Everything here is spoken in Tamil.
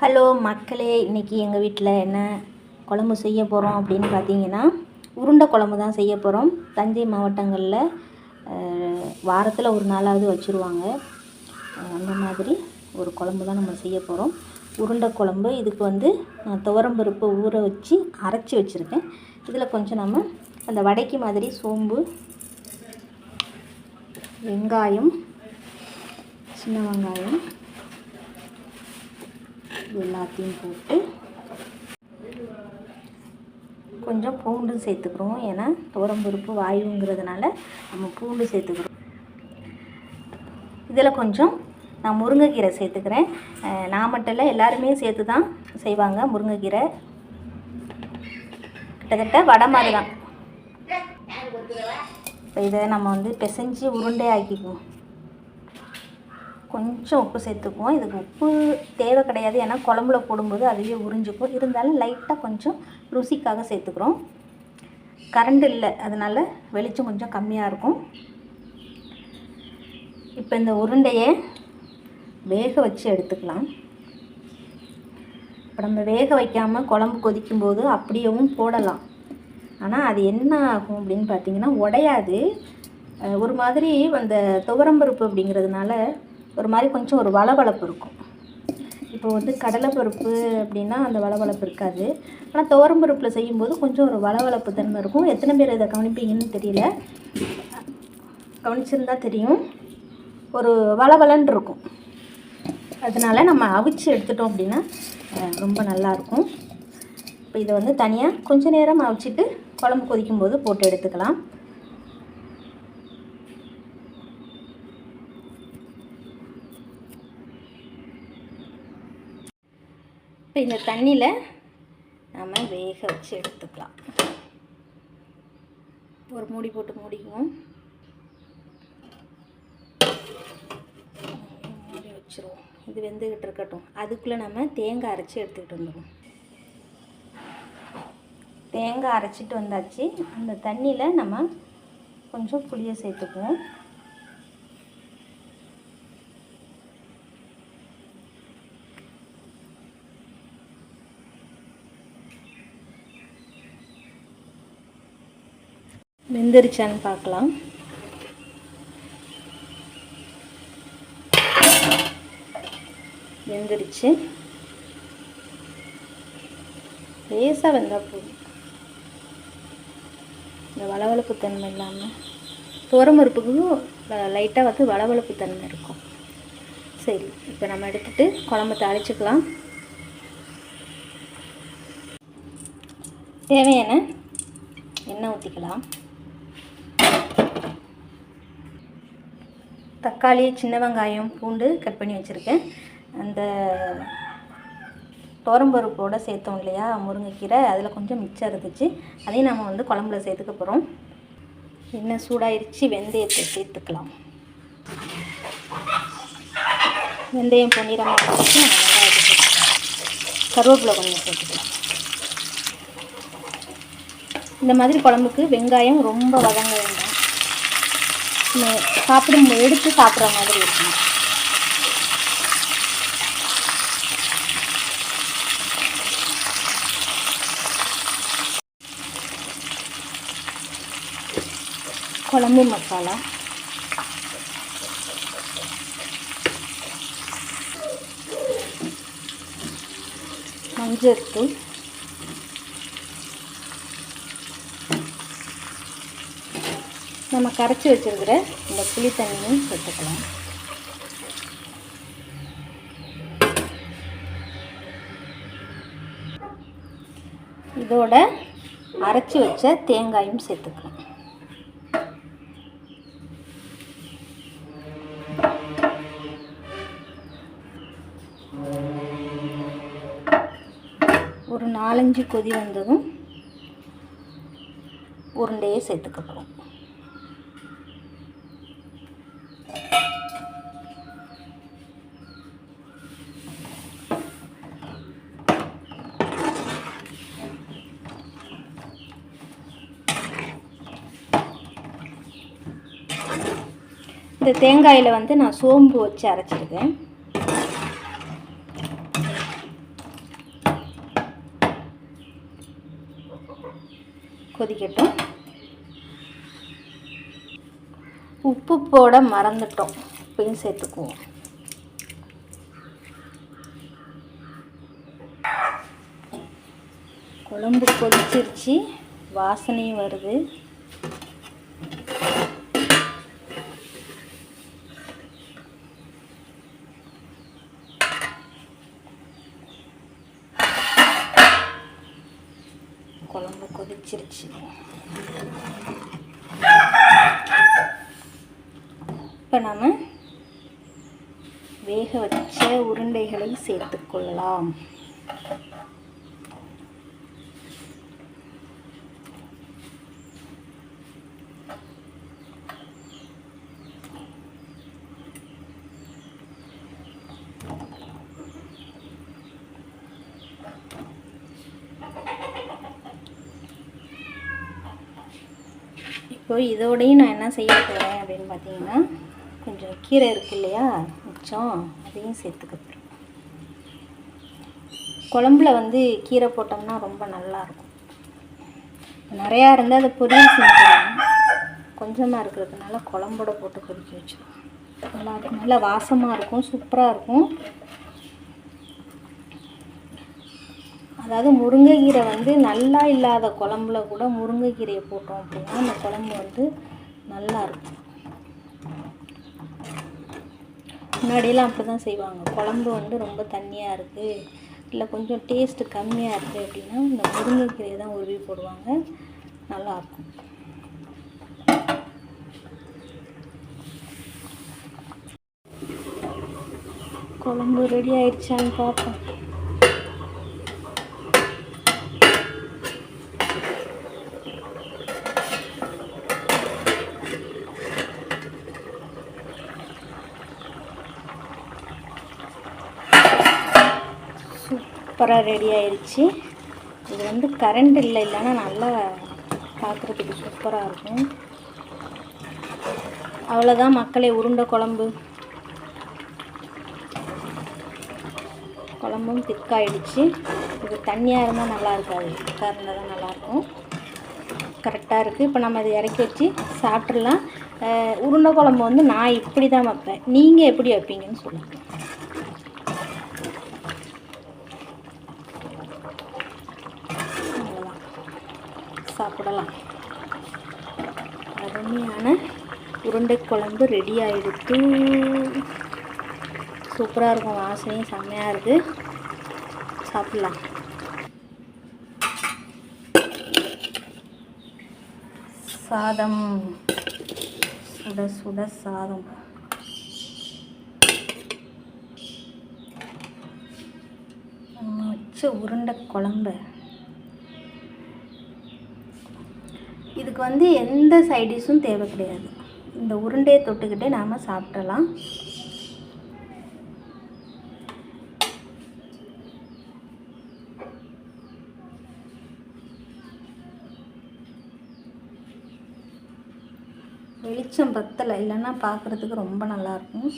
ஹலோ மக்களே இன்றைக்கி எங்கள் வீட்டில் என்ன குழம்பு செய்ய போகிறோம் அப்படின்னு பார்த்தீங்கன்னா உருண்டை குழம்பு தான் செய்ய போகிறோம் தஞ்சை மாவட்டங்களில் வாரத்தில் ஒரு நாளாவது வச்சுருவாங்க. அந்த மாதிரி ஒரு குழம்பு தான் நம்ம செய்ய போகிறோம் உருண்டை குழம்பு இதுக்கு வந்து நான் துவரம்பருப்பு ஊற வச்சு அரைச்சி வச்சுருக்கேன். இதில் கொஞ்சம் நம்ம அந்த வடைக்கு மாதிரி சோம்பு வெங்காயம் சின்ன வெங்காயம் எல்லாத்தையும் போட்டு கொஞ்சம் பூண்டு சேர்த்துக்கிறோம். ஏன்னா துவரம்பருப்பு வாயுங்கிறதுனால நம்ம பூண்டு சேர்த்துக்கிறோம். இதில் கொஞ்சம் நான் முருங்கைக்கீரை சேர்த்துக்கிறேன். நான் மட்டும் இல்லை எல்லாருமே சேர்த்து தான் செய்வாங்க முருங்கைக்கீரை. கிட்டத்தட்ட வடை மாதிரி தான். இப்போ இதை நம்ம வந்து பிசைஞ்சு உருண்டை ஆக்கிக்குவோம் கொஞ்சம் உப்பு சேர்த்துக்குவோம். இதுக்கு உப்பு தேவை கிடையாது. ஏன்னா குழம்புல போடும்போது அதுவே உறிஞ்சிக்கும். இருந்தாலும் லைட்டாக கொஞ்சம் ருசிக்காக சேர்த்துக்கிறோம். கரண்ட் இல்லை. அதனால் வெளிச்சம் கொஞ்சம் கம்மியாக இருக்கும். இப்போ இந்த உருண்டையை வேக வச்சு எடுத்துக்கலாம். இப்போ நம்ம வேக வைக்காமல் குழம்பு கொதிக்கும்போது அப்படியேவும் போடலாம். ஆனால் அது என்ன ஆகும் அப்படின்னு பார்த்தீங்கன்னா உடையாது. ஒரு மாதிரி அந்த துவரம்பருப்பு அப்படிங்கிறதுனால ஒரு மாதிரி கொஞ்சம் ஒரு வளவளப்பு இருக்கும். இப்போ வந்து கடலைப்பருப்பு அப்படின்னா அந்த வளவளப்பு இருக்காது. ஆனால் துவரம்பருப்பில் செய்யும்போது கொஞ்சம் ஒரு வளவளப்பு தன்மை இருக்கும். எத்தனை பேர் இதை கவனிப்பீங்கன்னு தெரியல. கவனிச்சிருந்தா தெரியும். ஒரு வளவலன் இருக்கும். அதனால் நம்ம அவிச்சு எடுத்துட்டோம் அப்படின்னா ரொம்ப நல்லாயிருக்கும் இப்போ இதை வந்து தனியாக கொஞ்ச நேரம் அவிச்சிட்டு குழம்பு கொதிக்கும்போது போட்டு எடுத்துக்கலாம். இப்போ இந்த தண்ணியில் நம்ம வேக வச்சு எடுத்துக்கலாம். ஒரு மூடி போட்டு மூடிக்குவோம். மூடி வச்சுருவோம். இது வெந்துக்கிட்டு இருக்கட்டும். அதுக்குள்ளே நம்ம தேங்காய் அரைச்சி எடுத்துக்கிட்டு வந்துடுவோம். தேங்காய் அரைச்சிட்டு வந்தாச்சு. அந்த தண்ணியில் நம்ம கொஞ்சம் புளியை சேர்த்துக்குவோம். வெந்துருச்சான்னு பார்க்கலாம். வெந்துருச்சு. லேசாக வெந்தால் போதும். இந்த வளவளப்பு தன்மை இல்லாமல் துவரம்பருப்புக்கும் லைட்டாக வந்து வளவளப்பு தன்மை இருக்கும். சரி இப்போ நம்ம எடுத்துட்டு குழம்பு தாளிச்சுக்கலாம் தேவையான எண்ணெய் ஊற்றிக்கலாம் தக்காளி சின்ன வெங்காயம் பூண்டு கட் பண்ணி வச்சுருக்கேன். அந்த தோரம்பருப்போடு சேர்த்தோம் இல்லையா முருங்கைக்கீரை அதில் கொஞ்சம் மிச்சம் இருந்துச்சு. அதையும் நம்ம வந்து குழம்புல சேர்த்துக்க போகிறோம் எண்ணெய் சூடாயிருச்சு வெந்தயத்தை சேர்த்துக்கலாம். வெந்தயம் பொன்னிறமாக வச்சு நம்ம வெங்காயத்தை கருவேப்பிலை கொஞ்சம் சேர்த்துக்கலாம். இந்த மாதிரி குழம்புக்கு வெங்காயம் ரொம்ப வதங்க வேண்டாம். சாப்பிடும் எடுத்து சாப்பிட்ற மாதிரி இருக்கும். குழம்பு மசாலா. மஞ்சள்தூள் நம்ம கரைச்சி வச்சிருக்கிற இந்த புளி தண்ணியும் சேர்த்துக்கலாம். இதோட அரைச்சி வச்ச தேங்காயும் சேர்த்துக்கலாம். ஒரு நாலஞ்சு கொதி வந்ததும் உருண்டையை சேர்த்துக்க போகிறோம் இந்த தேங்காயில் வந்து நான் சோம்பு வச்சு அரைச்சிருக்கேன். கொதிக்கட்டும். உப்பு போட மறந்துட்டோம். உப்பையும் சேர்த்துக்குவோம். குழம்பு கொதிச்சிருச்சு. வாசனையும் வருது. குழம்பு கொதிச்சிருச்சு. இப்போ நாம் வேக வச்ச உருண்டைகளை சேர்த்துக்கொள்ளலாம் இப்போ இதோடையும் நான் என்ன செய்ய போகிறேன் அப்படின்னு பார்த்தீங்கன்னா கொஞ்சம் கீரை இருக்கு இல்லையா? மிச்சம் அதையும் சேர்த்துக்க போகிறேன் குழம்புல வந்து கீரை போட்டோம்னா ரொம்ப நல்லாயிருக்கும் நிறையா இருந்தால் அதை பொரியல் செஞ்சிடலாம் கொஞ்சமாக இருக்கிறதுனால குழம்போட போட்டு கொதிக்க வச்சிடும் நல்லாயிருக்கும் நல்லா வாசமாக இருக்கும். சூப்பராக இருக்கும். அதாவது முருங்கைக்கீரை வந்து நல்லா இல்லாத குழம்புல கூட முருங்கைக்கீரையை போட்டோம் அப்படின்னா அந்த குழம்பு வந்து நல்லா இருக்கும் முன்னாடியெல்லாம் அப்படி தான் செய்வாங்க. குழம்பு வந்து ரொம்ப தண்ணியாக இருக்குது இல்லை கொஞ்சம் டேஸ்ட்டு கம்மியாக இருக்குது அப்படின்னா இந்த முருங்கைக்கீரையை தான் உருவி போடுவாங்க. நல்லாயிருக்கும் குழம்பு ரெடி ஆயிடுச்சான்னு பார்ப்போம். சூப்பராக ரெடி ஆயிடுச்சு இது வந்து கரண்ட் இல்லை இல்லைன்னா நல்லா பார்க்குறதுக்கு சூப்பராக இருக்கும். அவ்வளோதான் மக்களே உருண்டை குழம்பு. குழம்பும் திக்காயிடுச்சு. இது தண்ணியாக இருந்தால் நல்லா இருக்காது. திக்காக இருந்தால் தான் நல்லாயிருக்கும் கரெக்டாக இருக்குது இப்போ நம்ம இதை இறக்கி வச்சு சாப்பிட்றலாம் உருண்டை குழம்பு வந்து நான் இப்படி தான் வைப்பேன். நீங்கள் எப்படி வைப்பீங்கன்னு சொல்லுங்கள் அவ்வளோதான் சாப்பிடலாம். அருமையான உருண்டை குழம்பு ரெடி ஆகிடுத்து சூப்பராக இருக்கும் வாசனையும் செம்மையாக இருக்குது சாப்பிட்லாம். சாதம். சுட சுட சாதம். வச்ச உருண்டை குழம்பு. இதுக்கு வந்து எந்த சைடிஷும் தேவை கிடையாது. இந்த உருண்டையை தொட்டுக்கிட்டே நாம் சாப்பிடலாம். வெளிச்சம் பத்தலை இல்லைன்னா பார்க்குறதுக்கு ரொம்ப நல்லாயிருக்கும்